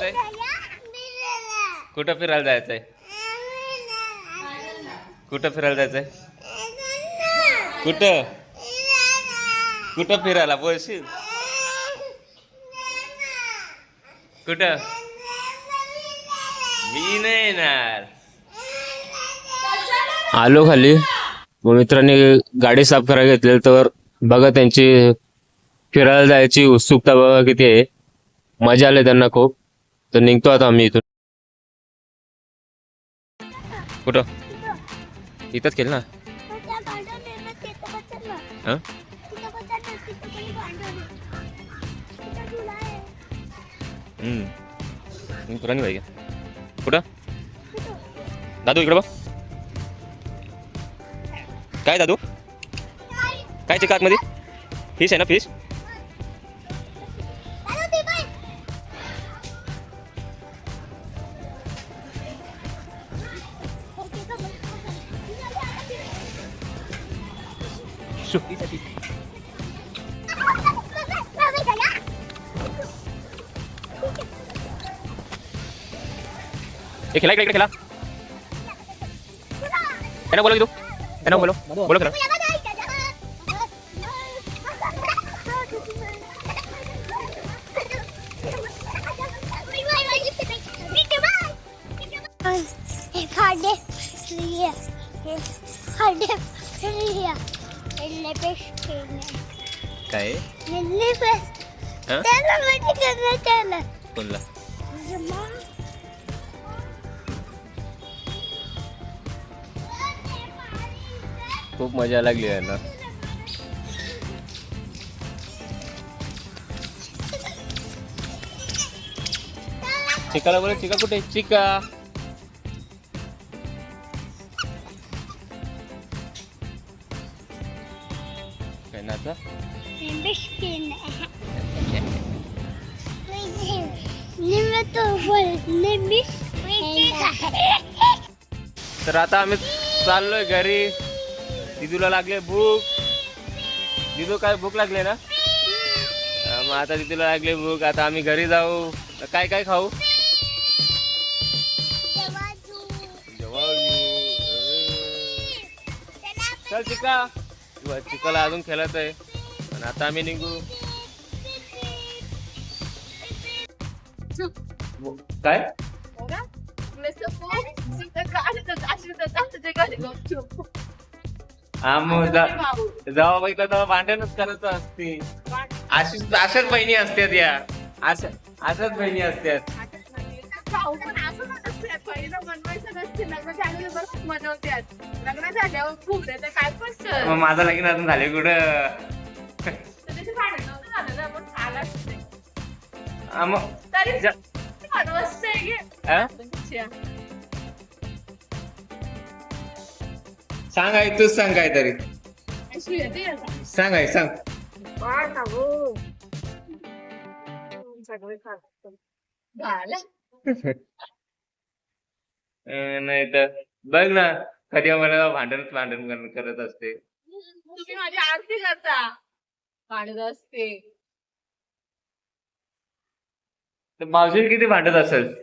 जायचंय? कुठं फिरायला जायचंय? कुठं फिरायला जायचंय? कुठं? कुठं फिरायला बोलशील? कुठं? मी नाही येणार. आलो खाली. मग मित्रांनी गाडी साफ करायला घेतली तर बघा त्यांची फिरायला जायची उत्सुकता बघा किती आहे. मजा आली त्यांना खूप. तर निघतो आता आम्ही इथून. कुठं? इथंच केलं ना. हं? हम्म पुराणी बाई कुठं? दादू इकडं बघ. काय दादू? काय चिका आतमध्ये फिश आहे ना फिश? शू. ए खेला इकडे इकडे खेला त्यांना बोलो की तू त्यांना बोलो बोलो खरं Hade fria. Hade fria. Eller beskriver. काय त्याला कोणला खूप मजा लागली आहे ना चिकाला बोल चिका कुठे? आहे? चिका काय नाचा निम्मतो बोल निमिष तर आता आम्ही चाललोय घरी. दिदूला लागले भूक. दिदू काय भूक लागले ना? हा, मग आता दिदूला लागले भूक. आता आम्ही घरी जाऊ. तर काय काय खाऊ? जेवाऊ. चल चिका व चिकाला अजून खेळत आहे. आणि आता आम्ही निघू. काय? हा मग जा- जावा बाईला तेव्हा भांडणच करायचं असते अशीच अशाच बहिणी असतात या. अशा अशाच बहिणी असतात. लग्न झाल्यावर खूप त्याचं काय पण मग माझं लगीन अजून झाले कुठं त्याचे भांडण नव्हतं झालं ना मग हा, तरी जा- घे हा? सांग आई तूच सांग काय तरी अशी येते आता. सांग आई सांग. झालं. नाही तर बघ ना कधी मला भांडणच भांडण कर- करत असते. तुम्ही माझी आरती करता. भांडत असते. तर मावशी किती भांडत असेल?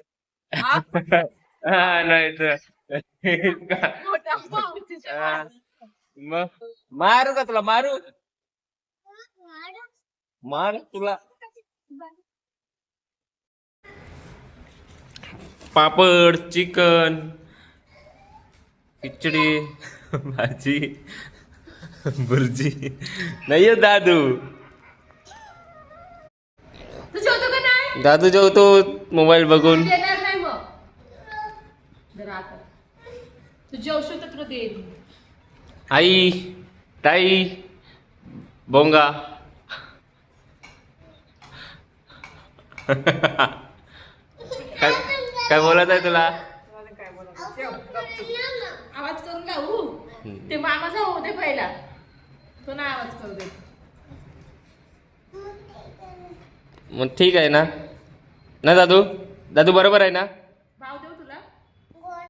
हा? हा नाही तर. मोठ्या भाऊजीच्या हा. भांडण. मग मारू का तुला? मारू. मार तुला. पापड चिकन खिचडी. भाजी. भुर्जी नाही हो दादू दादू जेवतो मोबाईल बघून. आई ताई बोंगा. काय? काय बोलत आहे तुला? आवाज करून लावू? ते मामाचा होऊ दे पहिला. तो ना आवाज करू दे. मग ठीक आहे ना? ना दादू? दादू बरोबर आहे ना?